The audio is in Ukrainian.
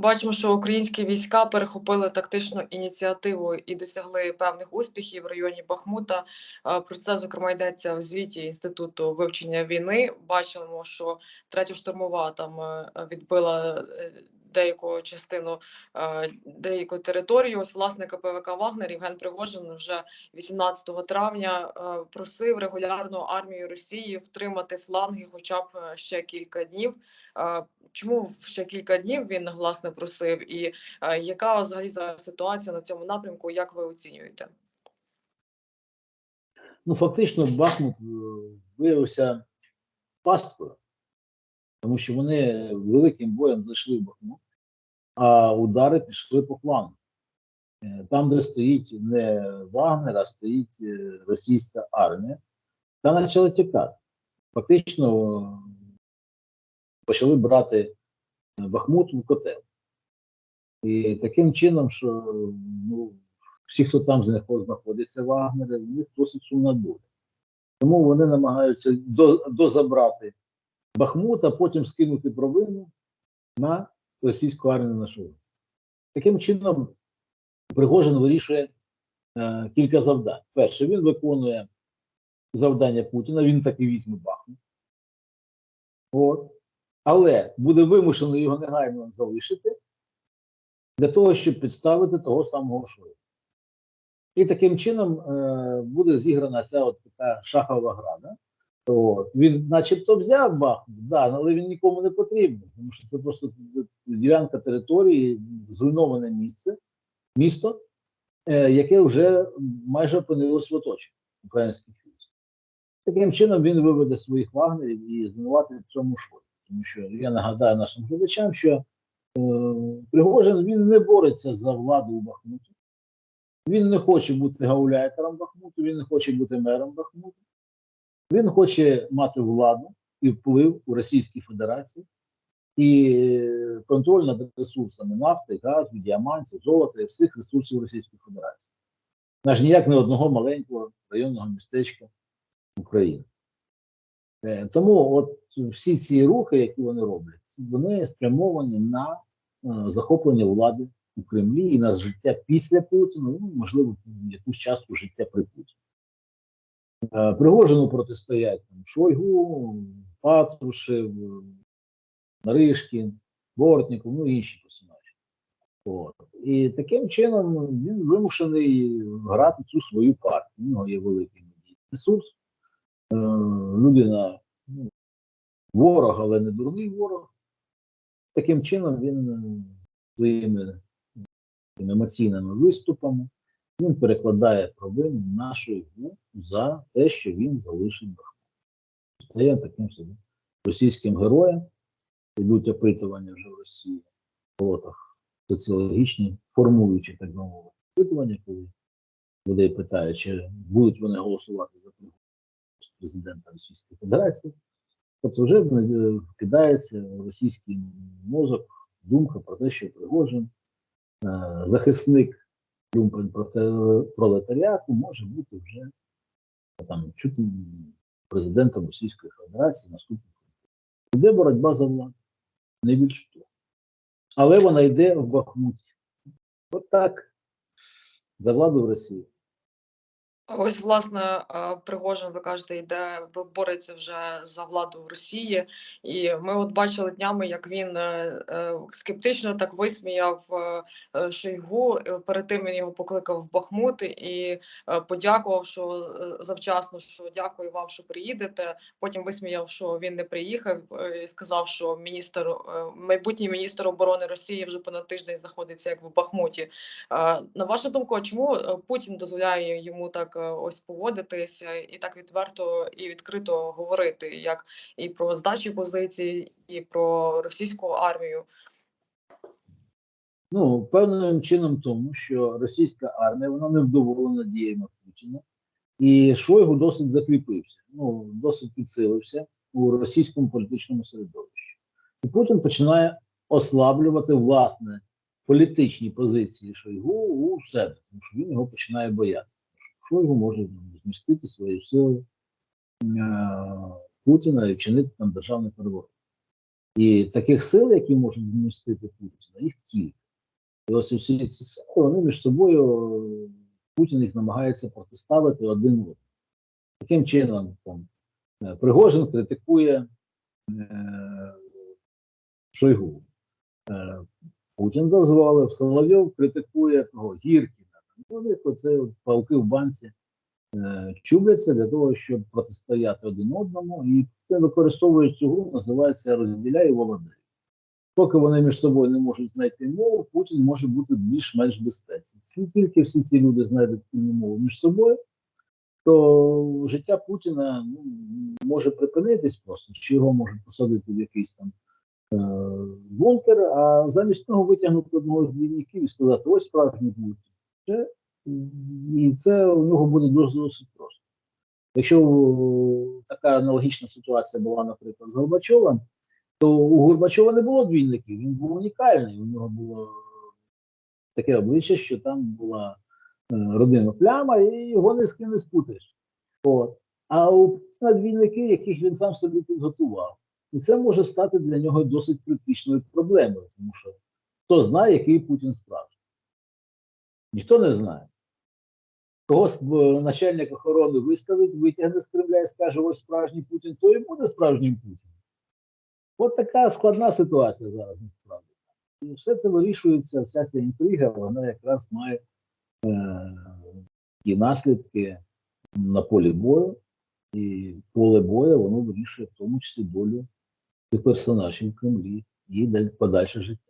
Бачимо, що українські війська перехопили тактичну ініціативу і досягли певних успіхів в районі Бахмута. Е, Про це зокрема йдеться в звіті інституту вивчення війни. Бачимо, що третя штурмова там е, відбила е, деяку частину е, деяку територію. Ось власник ПВК Вагнер Євген Пригожин вже 18 травня е, просив регулярну армію Росії втримати фланги, хоча б е, ще кілька днів. Чому ще кілька днів він власне просив, і яка взагалі зараз ситуація на цьому напрямку? Як ви оцінюєте? Ну, фактично, Бахмут виявився пасткою, тому що вони великим боєм зайшли в Бахмут, а удари пішли по флангу. Е, Там, де стоїть не Вагнер, а стоїть е, російська армія, та почали тікати. Фактично е, почали брати Бахмут в котел. І таким чином, що ну, всі, хто там знаходиться, Вагнери, в них досить сумна доля. Тому вони намагаються до, дозабрати Бахмут, а потім скинути провину на російську армію на шоу. Таким чином, Пригожин вирішує е, кілька завдань. Перше, він виконує завдання Путіна, він таки візьме Бахмут. От. Але буде вимушено його негайно залишити для того, щоб підставити того самого Шойгу. І таким чином е, буде зіграна ця от така шахова гра. Да? От. Він начебто взяв Бахмут, да, але він нікому не потрібен, тому що це просто ділянка території, зруйноване місце, місто, е, яке вже майже опинилось в оточенні українських військ. Таким чином він виведе своїх вагнерів і звинуватить в цьому шоці. Тому що я нагадаю нашим глядачам, що е, Пригожин він не бореться за владу у Бахмуті. Він не хоче бути гауляйтером Бахмуту, він не хоче бути мером Бахмуту. Він хоче мати владу і вплив у Російській Федерації і е, контроль над ресурсами нафти, газу, діамантів, золота і всіх ресурсів Російської Федерації. Наш ніяк не одного маленького районного містечка України. Е, Тому от всі ці рухи, які вони роблять, вони спрямовані на е, захоплення влади у Кремлі і на життя після Путіна, ну, можливо, якусь частку життя при Путіні. Е, Пригожину протистоять там, Шойгу, Патрушев, Наришкін, Бортніков, ну і інші персонажі. От. І таким чином він вимушений грати цю свою партію. У нього є великий медійний ресурс. Е, людина ну, ворог, але не дурний ворог. Таким чином він е, своїми емоційними виступами він перекладає провину на Шойгу за те, що він залишив Бахмут. Стає таким собі російським героєм. Йдуть опитування вже в Росії, от, соціологічні, формуючи так би мовити, опитування, коли людей питають, чи будуть вони голосувати за президента Російської Федерації. Тобто вже вкидається в російський мозок думка про те, що Пригожин, е, захисник люмпен пролетаріату, може бути вже там чути президентом Російської Федерації наступного. Іде боротьба за владу, не більше того. Але вона йде в Бахмуті. От так. За владу в Росії. Ось, власне, е, Пригожин, ви кажете, йде бо- бореться вже за владу в Росії, і ми от бачили днями, як він е, е, скептично так висміяв Шойгу. Перед тим він його покликав в Бахмут і подякував, що завчасно, що дякую вам, що приїдете. Потім висміяв, що він не приїхав, і сказав, що міністр майбутній міністр оборони Росії вже понад тиждень знаходиться як в Бахмуті. На вашу думку, чому Путін дозволяє йому так ось поводитися і так відверто і відкрито говорити, як і про здачі позицій, і про російську армію? Ну, певним чином тому, що російська армія вона не вдоволена діями Путіна, і Шойгу досить закріпився, ну досить підсилився у російському політичному середовищі. І Путін починає ослаблювати власне політичні позиції Шойгу у себе, тому що він його починає боятися. Шойгу може змістити своєю силою е, Путіна і вчинити там державний переворот. І таких сил, які можуть вмістити Путіна, їх кілька. І ось усі ці сили, вони між собою Путін їх намагається протиставити один одному. Таким чином, там, е, Пригожин критикує е, Шойгу. Е, Путін дозволив, Соловйов критикує того Вони оце от палки в банці е, чубляться для того, щоб протистояти один одному, і використовують цю гру, називається розділяй і. Поки вони між собою не можуть знайти мову, Путін може бути більш-менш безпечним. Ці тільки всі ці люди знайдуть спільну мову між собою, то життя Путіна ну, може припинитись просто, чи його можуть посадити в якийсь там е, бункер, а замість того витягнути одного з двійників і сказати: ось справжній Путін. Це, і це у нього буде досить просто. Якщо така аналогічна ситуація була, наприклад, з Горбачовим, то у Горбачова не було двійників, він був унікальний. У нього було таке обличчя, що там була е, родина пляма, і його ні з ким не спутаєш. От. А у Путіна двійники, яких він сам собі підготував. І це може стати для нього досить критичною проблемою, тому що хто знає, який Путін справжній. Ніхто не знає. Когось е, начальник охорони виставить, витягне з Кремля і скаже, ось справжній Путін, то і буде справжнім Путіним. От така складна ситуація зараз насправді. І все це вирішується, вся ця інтрига, вона якраз має е, і наслідки на полі бою, і поле бою воно вирішує в тому числі долю тих персонажів в Кремлі і подальше життя.